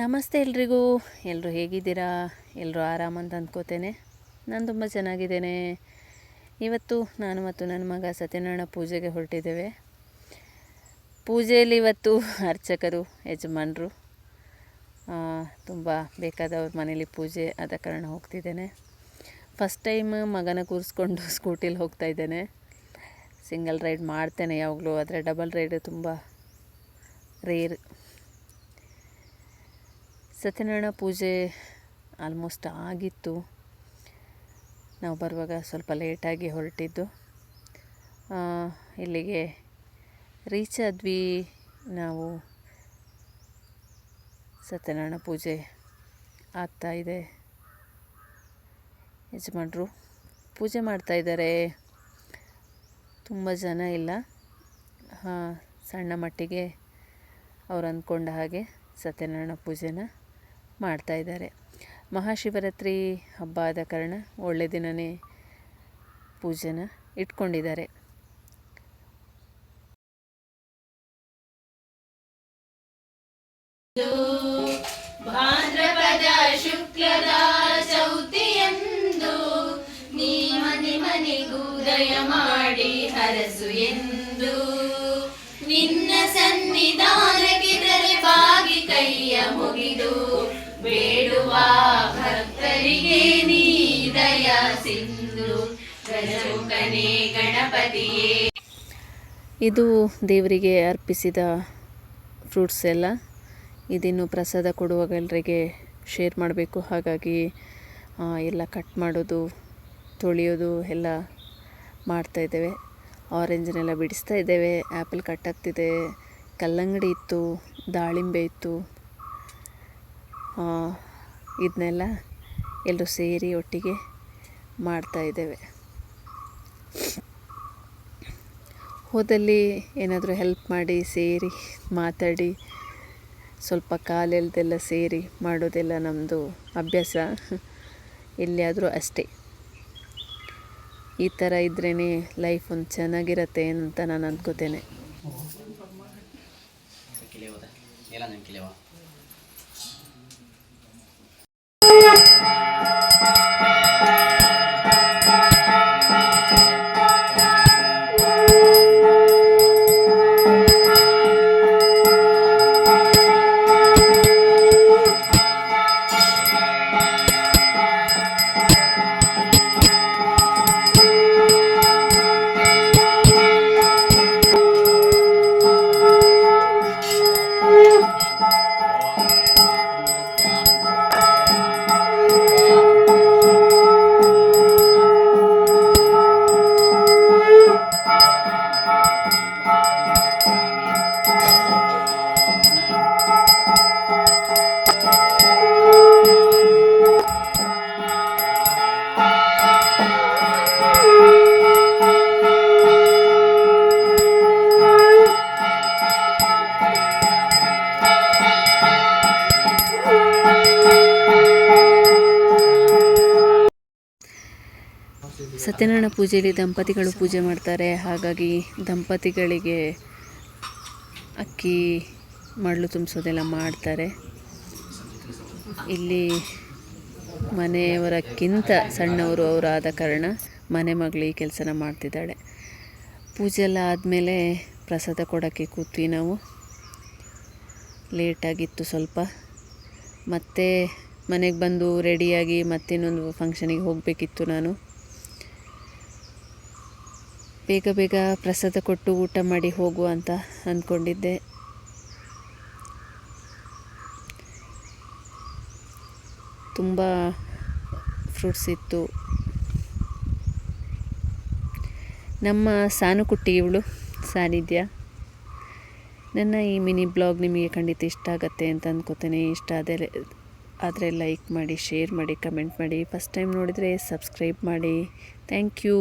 ನಮಸ್ತೆ ಎಲ್ರಿಗೂ. ಎಲ್ಲರೂ ಹೇಗಿದ್ದೀರಾ? ಎಲ್ಲರೂ ಆರಾಮಂತ ಅಂದ್ಕೋತೇನೆ. ನಾನು ತುಂಬ ಚೆನ್ನಾಗಿದ್ದೇನೆ. ಇವತ್ತು ನಾನು ಮತ್ತು ನನ್ನ ಮಗ ಸತ್ಯನಾರಾಯಣ ಪೂಜೆಗೆ ಹೊರಟಿದ್ದೇವೆ. ಪೂಜೆಯಲ್ಲಿ ಇವತ್ತು ಅರ್ಚಕರು, ಯಜಮಾನರು ತುಂಬ ಬೇಕಾದವ್ರ ಮನೇಲಿ ಪೂಜೆ ಆದ ಕಾರಣ ಹೋಗ್ತಿದ್ದೇನೆ. ಫಸ್ಟ್ ಟೈಮ್ ಮಗನ ಕೂರಿಸ್ಕೊಂಡು ಸ್ಕೂಟಿಲಿ ಹೋಗ್ತಾ ಇದ್ದೇನೆ. ಸಿಂಗಲ್ ರೈಡ್ ಮಾಡ್ತೇನೆ ಯಾವಾಗಲೂ, ಆದರೆ ಡಬಲ್ ರೈಡ್ ತುಂಬ ರೇರ್ ಸತ್ಯನಾರಾಯಣ ಪೂಜೆ ಆಲ್ಮೋಸ್ಟ್ ಆಗಿತ್ತು. ನಾವು ಬರುವಾಗ ಸ್ವಲ್ಪ ಲೇಟಾಗಿ ಹೊರಟಿದ್ದು. ಇಲ್ಲಿಗೆ ರೀಚ್ ಆದ್ವಿ ನಾವು ಸತ್ಯನಾರಾಯಣ ಪೂಜೆ ಆಗ್ತಾಯಿದೆ ಇದೆ. ಯಜಮಾನ್ರು ಪೂಜೆ ಮಾಡ್ತಾಯಿದ್ದಾರೆ ತುಂಬ ಜನ ಇಲ್ಲ. ಸಣ್ಣ ಮಟ್ಟಿಗೆ ಅವ್ರು ಅಂದ್ಕೊಂಡ ಹಾಗೆ ಸತ್ಯನಾರಾಯಣ ಪೂಜೆನ ಮಾಡ್ತಾ ಇದ್ದಾರೆ. ಮಹಾಶಿವರಾತ್ರಿ ಹಬ್ಬ ಆದ ಕಾರಣ ಒಳ್ಳೆ ದಿನವೇ ಪೂಜೆನ ಇಟ್ಕೊಂಡಿದ್ದಾರೆ. ಭಾದ್ರಪದ ಶುಕ್ಲದ ಚೌತಿಯಂದು ನೀ ಮನೆ ಮನೆಗೂದಯ ಮಾಡಿ ಹರಸು ಎಂದು ನಿನ್ನ ಸನ್ನಿಧಾನಕ್ಕಿದರೆ ಇದು ದೇವರಿಗೆ ಅರ್ಪಿಸಿದ ಫ್ರೂಟ್ಸ್ ಎಲ್ಲ. ಇದಿನ್ನು ಪ್ರಸಾದ ಕೊಡುವಾಗ ಎಲ್ಲರಿಗೆ ಶೇರ್ ಮಾಡಬೇಕು. ಹಾಗಾಗಿ ಎಲ್ಲ ಕಟ್ ಮಾಡೋದು, ತೊಳೆಯೋದು ಎಲ್ಲ ಮಾಡ್ತಾ ಇದ್ದೇವೆ. ಆರೆಂಜನ್ನೆಲ್ಲ ಬಿಡಿಸ್ತಾ ಇದ್ದೇವೆ. ಆ್ಯಪಲ್ ಕಟ್ ಆಗ್ತಿದೆ. ಕಲ್ಲಂಗಡಿ ಇತ್ತು, ದಾಳಿಂಬೆ ಇತ್ತು. ಇದನ್ನೆಲ್ಲ ಎಲ್ಲರೂ ಸೇರಿ ಒಟ್ಟಿಗೆ ಮಾಡ್ತಾ ಇದ್ದೇವೆ. ಹೋದಲ್ಲಿ ಏನಾದರೂ ಹೆಲ್ಪ್ ಮಾಡಿ, ಸೇರಿ, ಮಾತಾಡಿ, ಸ್ವಲ್ಪ ಕಾಲೆಲ್ದೆಲ್ಲ ಸೇರಿ ಮಾಡೋದೆಲ್ಲ ನಮ್ಮದು ಅಭ್ಯಾಸ. ಎಲ್ಲಿಯಾದರೂ ಅಷ್ಟೇ. ಈ ಥರ ಇದ್ರೇ ಲೈಫ್ ಒಂದು ಚೆನ್ನಾಗಿರತ್ತೆ ಅಂತ ನಾನು ಅಂದ್ಕೋತೇನೆ ಸತ್ಯನಾರಾಯಣ ಪೂಜೆಯಲ್ಲಿ ದಂಪತಿಗಳು ಪೂಜೆ ಮಾಡ್ತಾರೆ. ಹಾಗಾಗಿ ದಂಪತಿಗಳಿಗೆ ಅಕ್ಕಿ ಮಡಲು ತುಂಬಿಸೋದೆಲ್ಲ ಮಾಡ್ತಾರೆ. ಇಲ್ಲಿ ಮನೆಯವರಕ್ಕಿಂತ ಸಣ್ಣವರು ಅವರು ಆದ ಕಾರಣ ಮನೆ ಮಗಳು ಈ ಕೆಲಸನ ಮಾಡ್ತಿದ್ದಾಳೆ. ಪೂಜೆ ಎಲ್ಲ ಆದಮೇಲೆ ಪ್ರಸಾದ ಕೊಡೋಕ್ಕೆ ಕೂತ್ವಿ ನಾವು. ಲೇಟಾಗಿತ್ತು ಸ್ವಲ್ಪ. ಮತ್ತೆ ಮನೆಗೆ ಬಂದು ರೆಡಿಯಾಗಿ ಮತ್ತಿನ್ನೊಂದು ಫಂಕ್ಷನಿಗೆ ಹೋಗಬೇಕಿತ್ತು ನಾನು. ಬೇಗ ಬೇಗ ಪ್ರಸಾದ ಕೊಟ್ಟು ಊಟ ಮಾಡಿ ಹೋಗುವ ಅಂತ ಅಂದ್ಕೊಂಡಿದ್ದೆ ತುಂಬ ಫ್ರೂಟ್ಸ್ ಇತ್ತು. ನಮ್ಮ ಸಾನುಕುಟ್ಟಿ ಇವಳು, ಸಾನಿಧ್ಯ. ನನ್ನ ಈ ಮಿನಿ ಬ್ಲಾಗ್ ನಿಮಗೆ ಖಂಡಿತ ಇಷ್ಟ ಆಗುತ್ತೆ ಅಂತ ಅಂದ್ಕೋತೇನೆ ಇಷ್ಟ ಆದರೆ ಆದರೆ ಲೈಕ್ ಮಾಡಿ ಶೇರ್ ಮಾಡಿ ಕಮೆಂಟ್ ಮಾಡಿ. ಫಸ್ಟ್ ಟೈಮ್ ನೋಡಿದರೆ ಸಬ್ಸ್ಕ್ರೈಬ್ ಮಾಡಿ. Thank you